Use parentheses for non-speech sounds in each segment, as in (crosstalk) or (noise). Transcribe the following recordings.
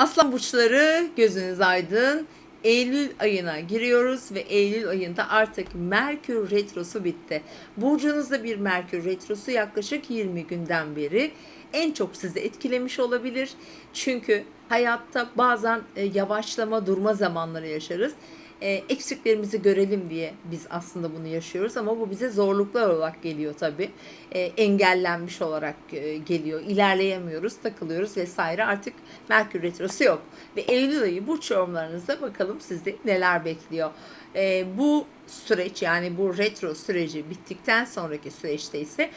Aslan burçları gözünüz aydın. Eylül ayına giriyoruz ve Eylül ayında artık Merkür Retrosu bitti. Burcunuzda bir Merkür Retrosu yaklaşık 20 günden beri en çok sizi etkilemiş olabilir. Çünkü hayatta bazen e, yavaşlama, durma zamanları yaşarız. E, eksiklerimizi görelim diye biz aslında bunu yaşıyoruz ama bu bize zorluklar olarak geliyor tabii. E, engellenmiş olarak e, geliyor. İlerleyemiyoruz, takılıyoruz vesaire. Artık Merkür Retrosu yok. Ve Eylül ayı burç yorumlarınızda bakalım sizde neler bekliyor. E, bu süreç yani bu retro süreci bittikten sonraki süreçte ise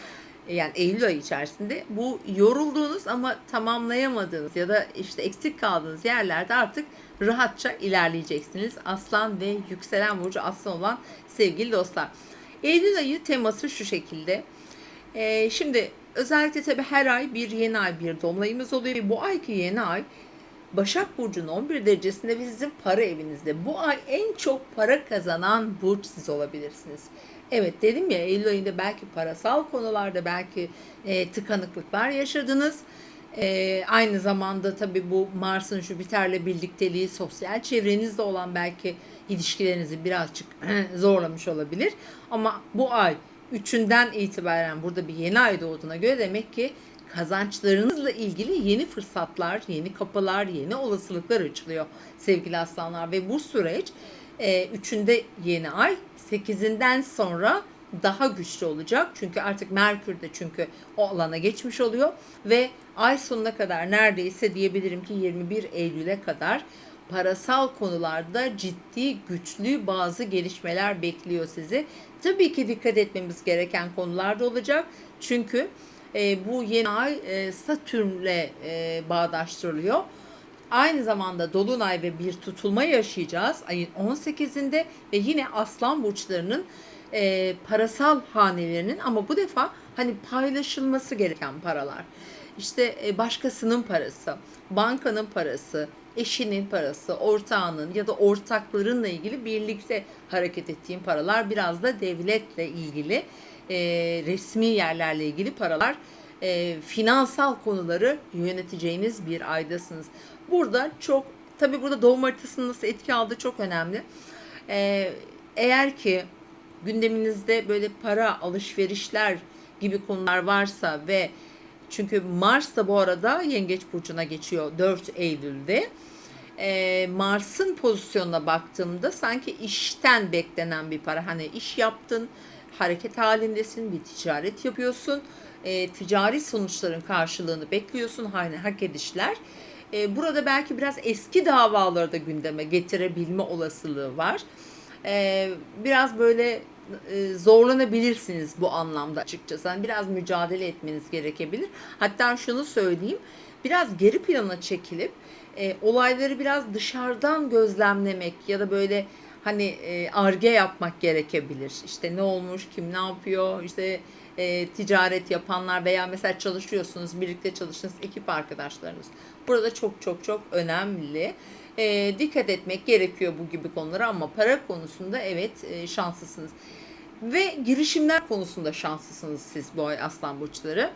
yani Eylül ayı içerisinde bu yorulduğunuz ama tamamlayamadığınız ya da işte eksik kaldığınız yerlerde artık rahatça ilerleyeceksiniz. Aslan ve yükselen burcu aslan olan sevgili dostlar. Eylül ayı teması şu şekilde. Ee, şimdi özellikle tabii her ay bir yeni ay bir dolunayımız oluyor. Bu ayki yeni ay Başak Burcu'nun 11 derecesinde ve sizin para evinizde. Bu ay en çok para kazanan burç siz olabilirsiniz. Evet dedim ya Eylül ayında belki parasal konularda belki e, tıkanıklıklar yaşadınız. E, aynı zamanda tabii bu Mars'ın Jüpiter'le birlikteliği sosyal çevrenizde olan belki ilişkilerinizi birazcık (clears throat) zorlamış olabilir. Ama bu ay üçünden itibaren burada bir yeni ay doğduğuna göre demek ki kazançlarınızla ilgili yeni fırsatlar, yeni kapılar, yeni olasılıklar açılıyor sevgili aslanlar ve bu süreç e, üçünde yeni ay, sekizinden sonra daha güçlü olacak. Çünkü artık Merkür de çünkü o alana geçmiş oluyor ve ay sonuna kadar neredeyse diyebilirim ki 21 Eylül'e kadar parasal konularda ciddi güçlü bazı gelişmeler bekliyor sizi. Tabii ki dikkat etmemiz gereken konular da olacak. Çünkü e, bu yeni ay e, Satürn'le e, bağdaştırılıyor. Aynı zamanda Dolunay ve bir tutulma yaşayacağız ayın 18'inde ve yine Aslan burçlarının e, parasal hanelerinin ama bu defa hani paylaşılması gereken paralar. İşte e, başkasının parası, bankanın parası, eşinin parası, ortağının ya da ortaklarınla ilgili birlikte hareket ettiğin paralar biraz da devletle ilgili e, resmi yerlerle ilgili paralar e, finansal konuları yöneteceğiniz bir aydasınız. Burada çok tabi burada doğum haritasının nasıl etki aldığı çok önemli. E, eğer ki gündeminizde böyle para alışverişler gibi konular varsa ve çünkü Mars da bu arada Yengeç Burcu'na geçiyor 4 Eylül'de. Ee, Mars'ın pozisyonuna baktığımda sanki işten beklenen bir para. Hani iş yaptın, hareket halindesin, bir ticaret yapıyorsun. E, ticari sonuçların karşılığını bekliyorsun, hani hak edişler. E, burada belki biraz eski davaları da gündeme getirebilme olasılığı var. E, biraz böyle e, zorlanabilirsiniz bu anlamda açıkçası. Yani biraz mücadele etmeniz gerekebilir. Hatta şunu söyleyeyim. Biraz geri plana çekilip e, olayları biraz dışarıdan gözlemlemek ya da böyle hani e, arge yapmak gerekebilir. İşte ne olmuş, kim ne yapıyor, işte e, ticaret yapanlar veya mesela çalışıyorsunuz, birlikte çalıştığınız ekip arkadaşlarınız. Burada çok çok çok önemli. E, dikkat etmek gerekiyor bu gibi konulara ama para konusunda evet e, şanslısınız. Ve girişimler konusunda şanslısınız siz bu ay aslan burçları.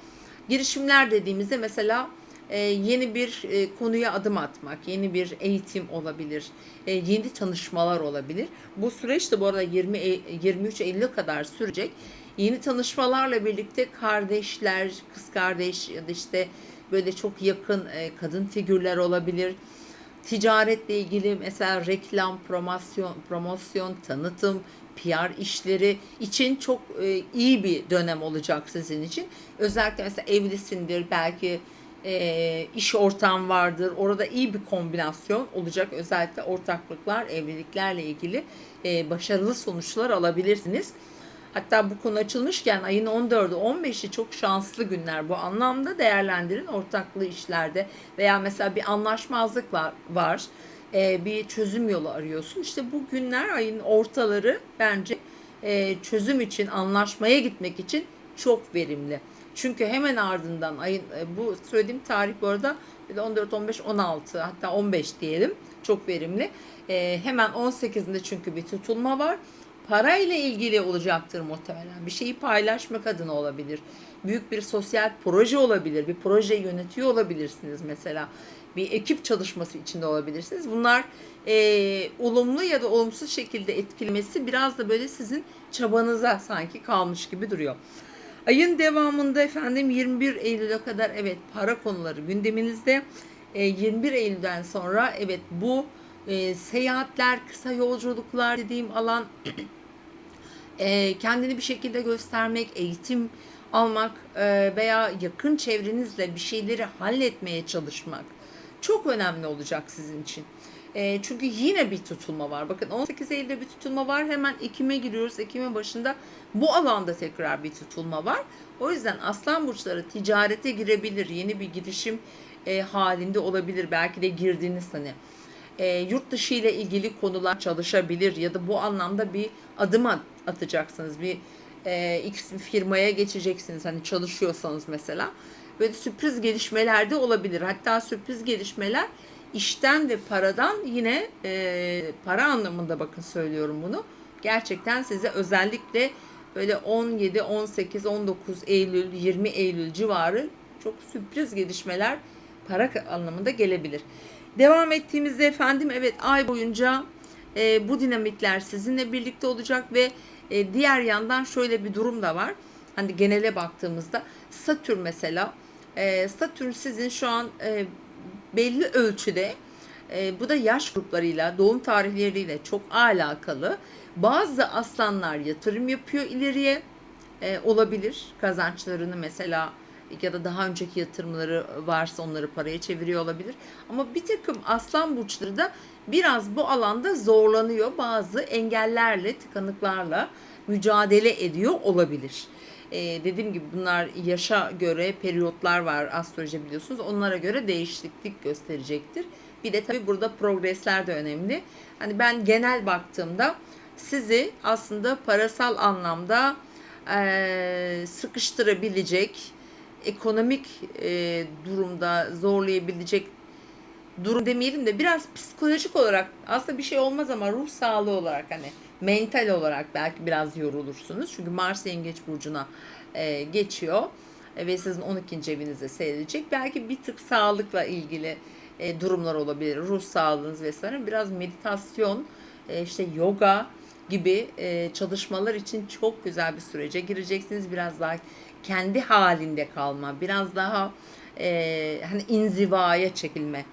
Girişimler dediğimizde mesela e, yeni bir e, konuya adım atmak, yeni bir eğitim olabilir, e, yeni tanışmalar olabilir. Bu süreç de bu arada 20 E- 23 Eylül'e kadar sürecek. Yeni tanışmalarla birlikte kardeşler, kız kardeş ya da işte böyle çok yakın e, kadın figürler olabilir. Ticaretle ilgili mesela reklam, promosyon, promosyon, tanıtım, PR işleri için çok e, iyi bir dönem olacak sizin için. Özellikle mesela evlisindir, belki e, iş ortağın vardır. Orada iyi bir kombinasyon olacak. Özellikle ortaklıklar, evliliklerle ilgili başarılı sonuçlar alabilirsiniz. Hatta bu konu açılmışken ayın 14'ü 15'i çok şanslı günler bu anlamda değerlendirin ortaklı işlerde veya mesela bir anlaşmazlık var, var e, bir çözüm yolu arıyorsun. İşte bu günler ayın ortaları bence e, çözüm için anlaşmaya gitmek için çok verimli. Çünkü hemen ardından ayın e, bu söylediğim tarih bu arada 14, 15, 16 hatta 15 diyelim çok verimli. E, hemen 18'inde çünkü bir tutulma var. Parayla ilgili olacaktır muhtemelen. Bir şeyi paylaşmak adına olabilir. Büyük bir sosyal proje olabilir. Bir proje yönetiyor olabilirsiniz mesela. bir ekip çalışması içinde olabilirsiniz. Bunlar e, olumlu ya da olumsuz şekilde etkilemesi biraz da böyle sizin çabanıza sanki kalmış gibi duruyor. Ayın devamında efendim 21 Eylül'e kadar evet para konuları gündeminizde. E, 21 Eylül'den sonra evet bu e, seyahatler, kısa yolculuklar dediğim alan (clears throat) e, kendini bir şekilde göstermek, eğitim almak e, veya yakın çevrenizle bir şeyleri halletmeye çalışmak çok önemli olacak sizin için. E, çünkü yine bir tutulma var. Bakın 18 Eylül'de bir tutulma var. Hemen Ekim'e giriyoruz. Ekim'in başında bu alanda tekrar bir tutulma var. O yüzden aslan burçları ticarete girebilir. Yeni bir girişim e, halinde olabilir. Belki de girdiğiniz hani e, yurt dışı ile ilgili konular çalışabilir ya da bu anlamda bir adım at- atacaksınız. Bir e, X firmaya geçeceksiniz hani çalışıyorsanız mesela. Böyle sürpriz gelişmeler de olabilir. Hatta sürpriz gelişmeler işten ve paradan yine e, para anlamında bakın söylüyorum bunu. Gerçekten size özellikle böyle 17, 18, 19 Eylül, 20 Eylül civarı çok sürpriz gelişmeler para anlamında gelebilir. Devam ettiğimizde efendim evet ay boyunca e, bu dinamikler sizinle birlikte olacak ve e, diğer yandan şöyle bir durum da var. Hani genele baktığımızda Satürn mesela e, Satürn sizin şu an e, belli ölçüde e, bu da yaş gruplarıyla, doğum tarihleriyle çok alakalı. Bazı aslanlar yatırım yapıyor ileriye e, olabilir. Kazançlarını mesela ya da daha önceki yatırımları varsa onları paraya çeviriyor olabilir. Ama bir takım aslan burçları da biraz bu alanda zorlanıyor. Bazı engellerle, tıkanıklarla mücadele ediyor olabilir. Ee, dediğim gibi bunlar yaşa göre periyotlar var astroloji biliyorsunuz. Onlara göre değişiklik gösterecektir. Bir de tabii burada progresler de önemli. Hani ben genel baktığımda sizi aslında parasal anlamda eee, sıkıştırabilecek, ekonomik eee, durumda zorlayabilecek durum demeyelim de biraz psikolojik olarak aslında bir şey olmaz ama ruh sağlığı olarak hani mental olarak belki biraz yorulursunuz. Çünkü Mars Yengeç Burcu'na e, geçiyor E, ve sizin 12. evinizde seyredecek. Belki bir tık sağlıkla ilgili e, durumlar olabilir. Ruh sağlığınız vesaire. Biraz meditasyon, e, işte yoga gibi e, çalışmalar için çok güzel bir sürece gireceksiniz. Biraz daha kendi halinde kalma, biraz daha e, hani inzivaya çekilme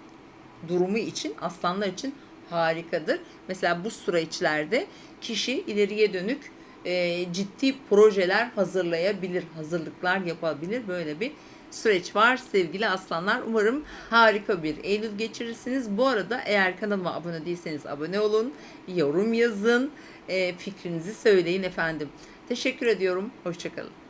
durumu için aslanlar için harikadır. Mesela bu süreçlerde kişi ileriye dönük e, ciddi projeler hazırlayabilir, hazırlıklar yapabilir. Böyle bir süreç var sevgili aslanlar. Umarım harika bir Eylül geçirirsiniz. Bu arada eğer kanalıma abone değilseniz abone olun, yorum yazın, e, fikrinizi söyleyin efendim. Teşekkür ediyorum. Hoşçakalın.